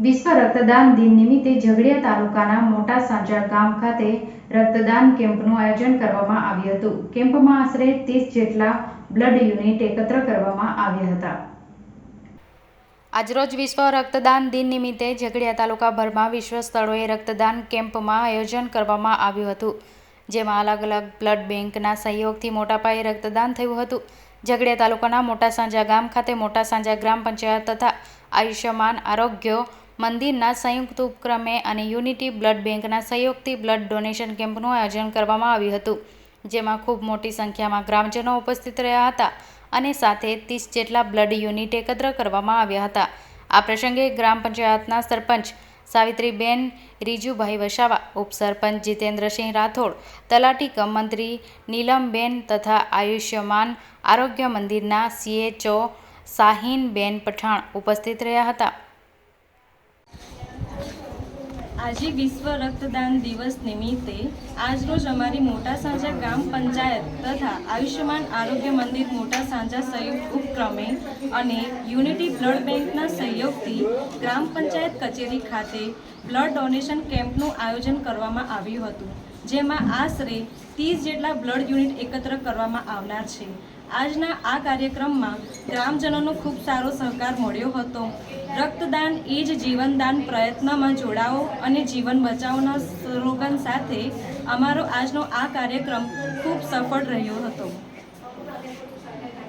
વિશ્વ રક્તદાન દિન નિમિત્તે ઝઘડિયા તાલુકાના મોટા સાંજા ગામ ખાતે રક્તદાન કેમ્પનું આયોજન કરવામાં આવ્યું હતું. કેમ્પમાં આશરે ત્રીસ જેટલા બ્લડ યુનિટ એકત્ર કરવામાં આવ્યા હતા. આજરોજ વિશ્વ રક્તદાન દિન નિમિત્તે ઝઘડિયા તાલુકાભરમાં વિશ્વ સ્થળોએ રક્તદાન કેમ્પમાં આયોજન કરવામાં આવ્યું હતું. જેમાં અલગ અલગ બ્લડ બેંકના સહયોગથી મોટા પાયે રક્તદાન થયું હતું. ઝઘડિયા તાલુકાના મોટા સાંજા ગામ ખાતે મોટા સાંજા ગ્રામ પંચાયત તથા આયુષ્યમાન આરોગ્ય મંદિરના સંયુક્ત ઉપક્રમે અને યુનિટી બ્લડ બેંકના સહયોગથી બ્લડ ડોનેશન કેમ્પનું આયોજન કરવામાં આવ્યું હતું, જેમાં ખૂબ મોટી સંખ્યામાં ગ્રામજનો ઉપસ્થિત રહ્યા હતા અને સાથે ત્રીસ જેટલા બ્લડ યુનિટ એકત્ર કરવામાં આવ્યા હતા. આ પ્રસંગે ગ્રામ પંચાયતના સરપંચ સાવિત્રીબેન રીજુભાઈ વસાવા, ઉપસરપંચ જીતેન્દ્રસિંહ રાઠોડ, તલાટી કમ મંત્રી નીલમબેન તથા આયુષ્યમાન આરોગ્ય મંદિરના સીએચઓ શાહીનબેન પઠાણ ઉપસ્થિત રહ્યા હતા. આજે વિશ્વ રક્તદાન દિવસ નિમિત્તે આજરોજ અમારી મોટા સાંજા ગ્રામ પંચાયત તથા આયુષ્યમાન આરોગ્ય મંદિર મોટા સાંજા સંયુક્ત ઉપક્રમે અને યુનિટી બ્લડ બેંકના સહયોગથી ગ્રામ પંચાયત કચેરી ખાતે બ્લડ ડોનેશન કેમ્પનું આયોજન કરવામાં આવ્યું હતું, જેમાં આશરે ત્રીસ જેટલા બ્લડ યુનિટ એકત્ર કરવામાં આવનાર છે. આજના આ કાર્યક્રમમાં ગ્રામજનોનો ખૂબ સારો સહકાર મળ્યો હતો. રક્તદાન એ જ જીવનદાન પ્રયત્નમાં જોડાઓ અને જીવન બચાવના સ્લોગન સાથે અમારો આજનો આ કાર્યક્રમ ખૂબ સફળ રહ્યો હતો.